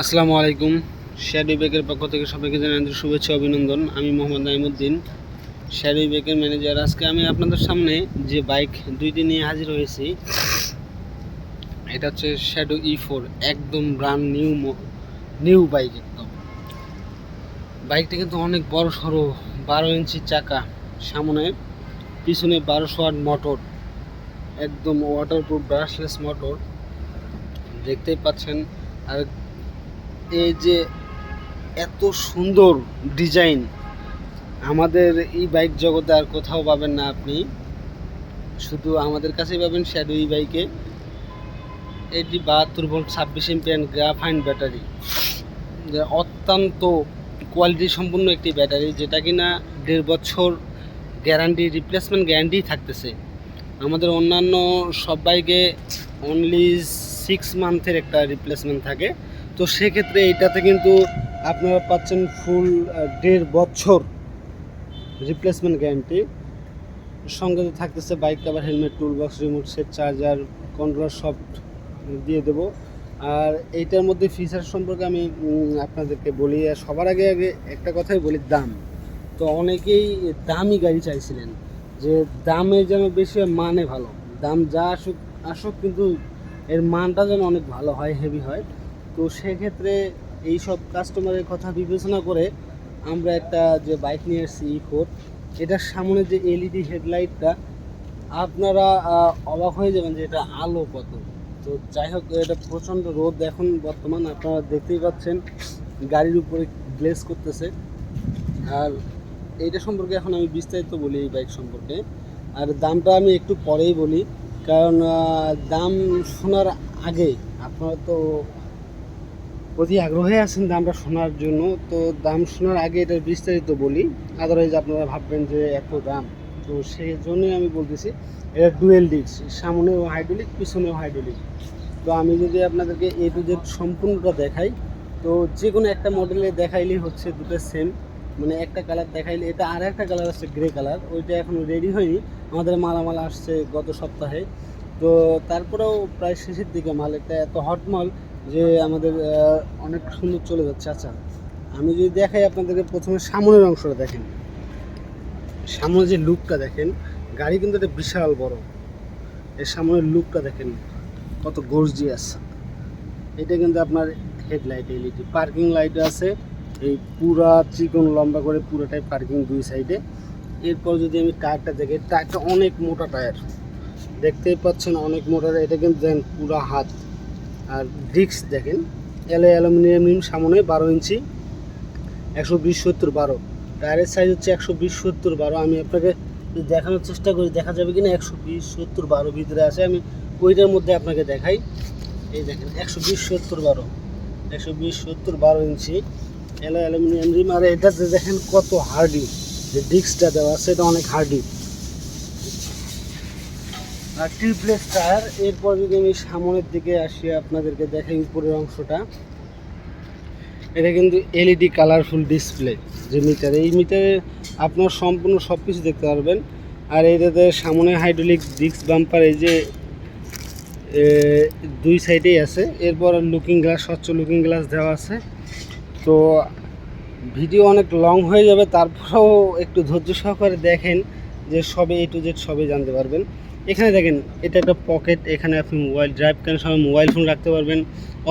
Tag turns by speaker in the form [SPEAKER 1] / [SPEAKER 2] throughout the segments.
[SPEAKER 1] আসসালামু আলাইকুম। শ্যাডি বেকের পক্ষ থেকে সবাইকে জানাই শুভেচ্ছা, অভিনন্দন। আমি মোহাম্মদ নাইমুদ্দিন শ্যাডি বেকের ম্যানেজার আজকে আমি আপনাদের সামনে যে বাইক দুই দুইটি নিয়ে হাজির হয়েছি, এটা হচ্ছে শ্যাডো ই ফোর একদম ব্রান্ড নিউ নিউ বাইক একদম। বাইকটা কিন্তু অনেক বড় সড়ো বারো ইঞ্চি চাকা, সামনে পিছনে বারোশো আট মোটর একদম ওয়াটারপ্রুফ ব্রাশলেস মোটর দেখতেই পাচ্ছেন, আর এই যে এত সুন্দর ডিজাইন, আমাদের এই বাইক জগতে আর কোথাও পাবেন না আপনি। শুধু আমাদের কাছেই পাবেন শ্যাডো এই বাইকে। এটি বাহাত্তর ভোল্ট, ছাব্বিশ এমপিয়ান গ্রাফাইন ব্যাটারি। অত্যন্ত কোয়ালিটি সম্পূর্ণ একটি ব্যাটারি, যেটা কিনা দেড় বছর গ্যারান্টি রিপ্লেসমেন্ট গ্যারান্টি থাকতেছে। আমাদের অন্যান্য সব বাইকে অনলি সিক্স মান্থের একটা রিপ্লেসমেন্ট থাকে। তো সেক্ষেত্রে এইটাতে কিন্তু আপনারা পাচ্ছেন ফুল দেড় বছর রিপ্লেসমেন্ট গ্যারান্টি সঙ্গে তো থাকতেছে bike cover helmet tool box remote set charger controller সব দিয়ে দেবো। আর এইটার মধ্যে ফিচার সম্পর্কে আমি আপনাদেরকে বলি, আর সবার আগে আগে একটা কথাই বলি, দাম। তো অনেকেই দামি গাড়ি চাইছিলেন, যে দামে যেন বেশি মানে ভালো। দাম যা আসুক আসুক, কিন্তু এর মানটা যেন অনেক ভালো হয় হেভি হয়। তো সেক্ষেত্রে এই সব কাস্টমারের কথা বিবেচনা করে আমরা একটা যে বাইক নিয়ে এসেছি ই ফোর এটার সামনে যে এলইডি হেডলাইটটা আপনারা অবাক হয়ে যাবেন যে এটা আলো কত। তো যাই হোক, এটা প্রচণ্ড রোদ এখন বর্তমান, আপনারা দেখতেই পাচ্ছেন, গাড়ির উপরে গ্লেস করতেছে। আর এইটা সম্পর্কে এখন আমি বিস্তারিত বলি এই বাইক সম্পর্কে। আর দামটা আমি একটু পরেই বলি, কারণ দাম শোনার আগে আপনারা তো অতি আগ্রহে আছেন দামটা শোনার জন্য। তো দাম শোনার আগে এটার বিস্তারিত বলি। আদারওয়াইজ আপনারা ভাববেন যে এত দাম। তো সেই জন্যই আমি বলতেছি, এটা ডুয়েল ডিস্ক সামনেও হাইড্রোলিক পিছনেও হাইড্রোলিক তো আমি যদি আপনাদেরকে এ টু জেড সম্পূর্ণটা দেখাই, তো যে কোনো একটা মডেলে দেখাইলেই হচ্ছে দুটো সেম মানে একটা কালার দেখাইলে, এটা আর একটা কালার আছে গ্রে কালার ওইটা এখন রেডি হয়নি। আমাদের মালামাল আসছে গত সপ্তাহে। তো তারপরেও প্রায় শেষের দিকে মাল, এটা এত হট মাল যে আমাদের অনেক সুন্দর চলে যাচ্ছে। আচ্ছা আমি যদি দেখাই আপনাদেরকে প্রথমে সামনের অংশটা দেখেন। সামনে যে লুকটা দেখেন, গাড়ি কিন্তু এটা বিশাল বড়। এর সামনের লুকটা দেখেন, কত গর্জি গর্জিয়াস এটা কিন্তু আপনার হেডলাইট এলইডি পার্কিং লাইট আছে। এই পুরা চিকন লম্বা করে পুরোটাই পার্কিং দুই সাইডে এরপর যদি আমি টায়ারটা দেখি টায়ারটা অনেক মোটা টায়ার দেখতেই পাচ্ছেন অনেক মোটা। এটা কিন্তু দেখেন পুরা হাত। আর ডিস্ক দেখেন এলো অ্যালুমিনিয়াম সামনে বারো ইঞ্চি, একশো বিশ সত্তর বারো। টায়ারের সাইজ হচ্ছে একশো বিশ সত্তর বারো। আমি আপনাকে দেখানোর চেষ্টা করি, দেখা যাবে কি না একশো বিশ সত্তর বারো ভিতরে আছে। আমি ওইটার মধ্যে আপনাকে দেখাই। এই দেখেন, একশো বিশ সত্তর বারো। একশো বিশ সত্তর বারো ইঞ্চি এলো অ্যালুমিনিয়াম রিম। আর এটাতে দেখেন কত হার্ডি যে ডিস্কটা দেওয়া আছে, এটা অনেক হার্ডি আর টিউবলেস টায়ার, এরপর যদি আমি সামনের দিকে আসি, আপনাদেরকে দেখাই উপরের অংশটা। এটা কিন্তু এলইডি কালারফুল ডিসপ্লে যে মিটার এই মিটারে আপনার সম্পূর্ণ সব কিছু দেখতে পারবেন। আর এটাতে সামনে হাইড্রোলিক ডিস্ক বাম্পার এই যে দুই সাইডেই আছে। এরপর লুকিং গ্লাস স্বচ্ছ লুকিং গ্লাস দেওয়া আছে। তো ভিডিও অনেক লং হয়ে যাবে। তারপরেও একটু ধৈর্য সহকারে দেখেন যে সবে এ টু জেড সবে জানতে পারবেন। এখানে দেখেন, এটা একটা পকেট এখানে আপনি মোবাইল ড্রাইভ করার সময় মোবাইল ফোন রাখতে পারবেন,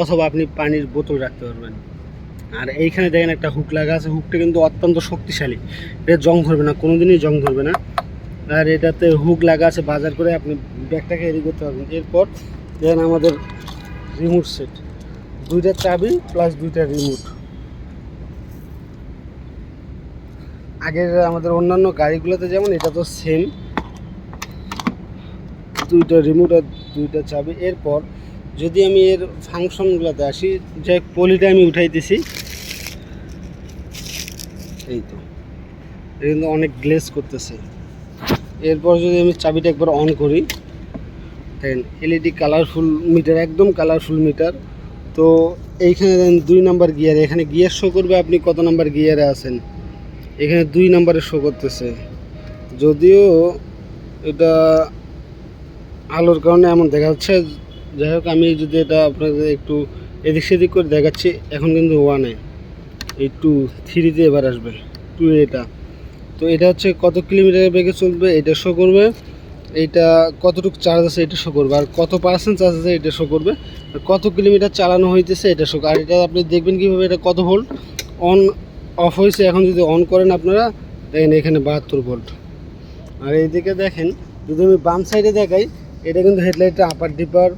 [SPEAKER 1] অথবা আপনি পানির বোতল রাখতে পারবেন। আর এইখানে দেখেন একটা হুক লাগা আছে হুকটা কিন্তু অত্যন্ত শক্তিশালী। এটা জং ধরবে না কোনো দিনই জং ধরবে না। আর এটাতে হুক লাগা আছে, বাজার করে আপনি ব্যাগটাকে রেডি করতে পারবেন। এরপর দেখেন আমাদের রিমোট সেট দুইটা চাবি প্লাস দুইটা রিমোট আগের আমাদের অন্যান্য গাড়িগুলোতে যেমন, এটা তো সেম দুইটা রিমোট আর দুইটা চাবি। এরপর যদি আমি এর ফাংশনগুলোতে আসি, যে পলিটা আমি উঠাইতেছি এই তো। এটা কিন্তু অনেক গ্লেস করতেছে। এরপর যদি আমি চাবিটা একবার অন করি, দেখেন এলইডি কালারফুল মিটার একদম কালারফুল মিটার তো এইখানে দেখেন দুই নাম্বার গিয়ার এখানে গিয়ার শো করবে আপনি কত নাম্বার গিয়ারে আছেন? এখানে দুই নাম্বারে শো করতেছে। যদিও এটা আলোর কারণে এমন দেখা যাচ্ছে। যাই হোক, আমি যদি এটা আপনাদের একটু এদিক সেদিক করে দেখাচ্ছি, এখন কিন্তু ওয়ানে এই টু থ্রিতে এবার আসবে। টু এটা। তো এটা হচ্ছে কত কিলোমিটার বেগে চলবে, এটা শো করবে। এইটা কতটুকু চার্জ আছে, এটা শো করবে। আর কত পার্সেন্ট চার্জ আছে, এটা শো করবে। আর কত কিলোমিটার চালানো হইতেছে, এটা শো আর এটা আপনি দেখবেন কীভাবে, এটা কত ভোল্ট অন অফ হয়েছে এখন যদি অন করেন আপনারা, দেখেন এখানে বাহাত্তর ভোল্ট আর এইদিকে দেখেন, যদি আমি বাম সাইডে দেখাই এটা কিন্তু হেডলাইটটা আপার ডিপার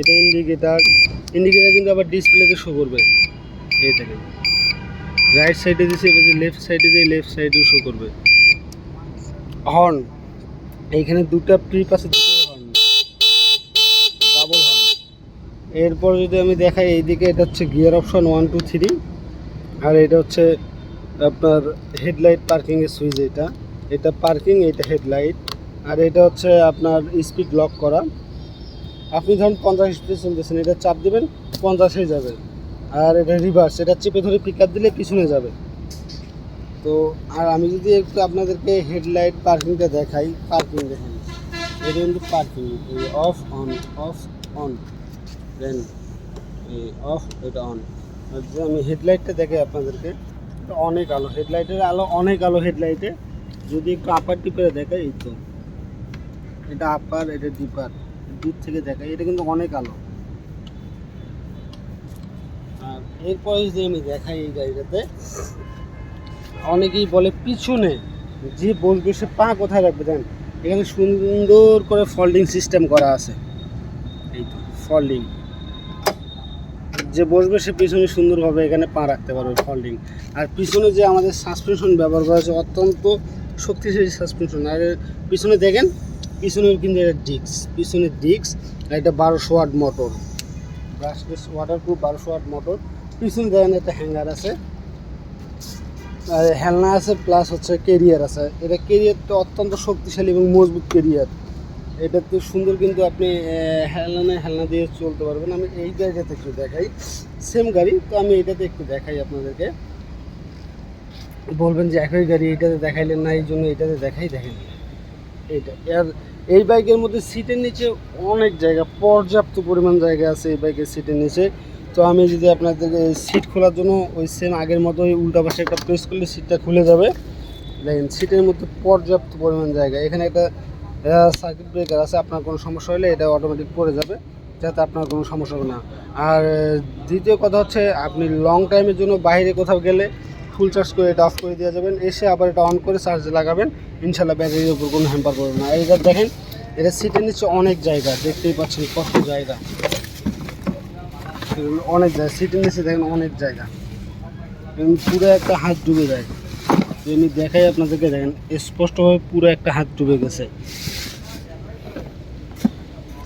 [SPEAKER 1] এটা ইন্ডিকেটার ইন্ডিকেটার কিন্তু আবার ডিসপ্লেতে শো করবে। এই দেখেন। রাইট সাইডে দিয়েছে এবার যে লেফট সাইডে দিয়ে লেফট সাইডেও শো করবে। হর্ন এইখানে দুটো ট্রিপ আছে, দুটো হর্ন ডাবল হর্ন এরপর যদি আমি দেখাই, এইদিকে এটা হচ্ছে gear option one two three আর এটা হচ্ছে আপনার হেডলাইট পার্কিংয়ের সুইচ এটা। এটা পার্কিং এটা হেডলাইট আর এটা হচ্ছে আপনার স্পিড লক করা। আপনি ধরুন পঞ্চাশ স্পিডে চলতেছেন, এটা চাপ দেবেন, পঞ্চাশে যাবে। আর এটা রিভার্স এটা চেপে ধরে পিক দিলে পিছনে যাবে। তো, আর আমি যদি একটু আপনাদেরকে হেডলাইট পার্কিংটা দেখাই পার্কিং দেখেন। এটা কিন্তু parking off on off on then off এটা অন আর আমি হেডলাইটটা দেখাই আপনাদেরকে অনেক আলো হেডলাইটের আলো অনেক আলো হেডলাইটে যদি একটু আপার টিপে দেখাই, এই তো। এটা আপার এটা ডিপার দূর থেকে দেখাই এটা কিন্তু অনেক আলো। আর এরপরে যদি আমি দেখাই এই গাড়িটাতে, অনেকেই বলে পিছনে যে বসবে সে পা কোথায় রাখবে দেন এখানে সুন্দর করে ফল্ডিং সিস্টেম করা আছে। এই তো ফল্ডিং যে বসবে, সে পিছনে সুন্দরভাবে এখানে পা রাখতে পারবে ফল্ডিং আর পিছনে যে আমাদের সাসপেনশন ব্যবহার করা হয়েছে অত্যন্ত শক্তিশালী সাসপেনশন আর পিছনে দেখেন পিছনের কিন্তু এটা ডিক্স পিছনের ডিক্স আর এটা বারোশো ওয়াট মোটর। ব্রাশলেস ওয়াটারপ্রুফ বারোশো ওয়াট মোটর। পিছনে দেখেন একটা হ্যাঙ্গার আছে। আর হেলনা আছে প্লাস হচ্ছে কেরিয়ার আছে। এটা কেরিয়ারটা অত্যন্ত শক্তিশালী এবং মজবুত কেরিয়ার এটা তো সুন্দর কিন্তু আপনি হেলনা হেলনা দিয়ে চলতে পারবেন। আমি এই গাড়িটাতে একটু দেখাই। সেম গাড়ি, তো আমি এটাতে একটু দেখাই আপনাদেরকে। বলবেন যে একই গাড়ি এটাতে দেখাইলেন না, এই জন্য এটাতে দেখাই, দেখেন। এইটা আর এই বাইকের মধ্যে সিটের নিচে অনেক জায়গা, পর্যাপ্ত পরিমাণ জায়গা আছে এই বাইকের সিটের নিচে। তো আমি যদি আপনাদেরকে সিট খোলার জন্য ওই সেম আগের মতো ওই উল্টা পাশে একটা প্রেস করলে সিটটা খুলে যাবে। দেখেন সিটের মধ্যে পর্যাপ্ত পরিমাণ জায়গা। এখানে একটা সার্কিট ব্রেকার আছে, আপনার কোনো সমস্যা হলে এটা অটোমেটিক পড়ে যাবে, যাতে আপনার কোনো সমস্যা হবে না। আর দ্বিতীয় কথা হচ্ছে, আপনি লং টাইমের জন্য বাইরে কোথাও গেলে ফুল চার্জ করে এটা অফ করে দিয়ে যাবেন। এসে আবার এটা অন করে চার্জে লাগাবেন। ইনশাল্লাহ ব্যাটারির উপর কোনো হ্যাম্পার করবে না। এইটা দেখেন, এটা সিটের নিচে অনেক জায়গা, দেখতেই পাচ্ছেন কত জায়গা। অনেক জায়গা, সিটের নিচে দেখেন অনেক জায়গা। পুরো একটা হাত ডুবে যায়। এমনি দেখাই আপনাদেরকে, দেখেন, স্পষ্টভাবে পুরো একটা হাত ডুবে গেছে।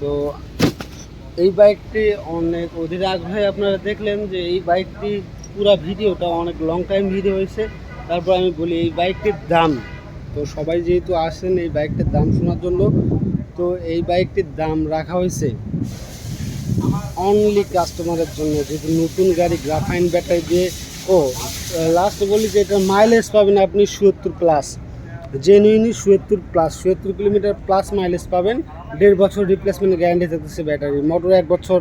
[SPEAKER 1] তো এই বাইকটি অনেক অধীর আগ্রহে আপনারা দেখলেন যে এই বাইকটি পুরো ভিডিওটা অনেক লং টাইম ভিডিও হয়েছে। তারপর আমি বলি, এই বাইকটির দাম। তো সবাই যেহেতু আসেন, এই বাইকটির দাম শোনার জন্য, তো এই বাইকটির দাম রাখা হয়েছে অনলি কাস্টমারের জন্য। যেহেতু নতুন গাড়ি গ্রাফাইন ব্যাটারি দিয়ে, ও লাস্ট বলি যে এটা মাইলেজ পাবেন আপনি সুয়াত্তর প্লাস জেনুইনই সুয়াত্তর প্লাস সুয়াত্তর কিলোমিটার প্লাস মাইলেজ পাবেন। দেড় বছর রিপ্লেসমেন্ট গ্যারান্টি থাকতেছে ব্যাটারি মোটর এক বছর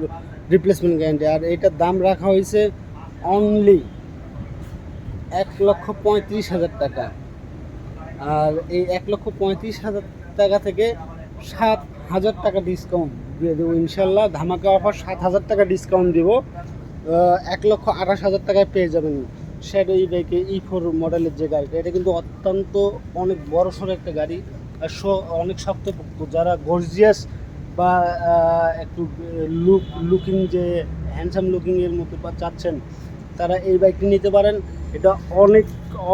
[SPEAKER 1] রিপ্লেসমেন্ট গ্যারান্টি আর এটার দাম রাখা হয়েছে অনলি এক লক্ষ পঁয়ত্রিশ হাজার টাকা। আর এই এক লক্ষ পঁয়ত্রিশ হাজার টাকা থেকে সাত হাজার টাকা ডিসকাউন্ট দিয়ে দেবো ইনশাল্লাহ। ধামাকা অফার সাত হাজার টাকা ডিসকাউন্ট দেবো। এক লক্ষ আঠাশ হাজার টাকায় পেয়ে যাবেন শ্যাডো ই বাইকে ই ফোর মডেলের যে গাড়িটা। এটা কিন্তু অত্যন্ত অনেক বড় সড়ো একটা গাড়ি। আর অনেক শক্তপোক্ত যারা গর্জিয়াস বা একটু লুক লুকিং যে হ্যান্ডসাম লুকিংয়ের মতো বা চাচ্ছেন তারা এই বাইকটি নিতে পারেন। এটা অনেক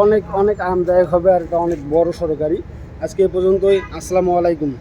[SPEAKER 1] অনেক অনেক আরামদায়ক হবে আর এটা অনেক বড় সরকারি আজকে এ পর্যন্তই। আসসালামু আলাইকুম।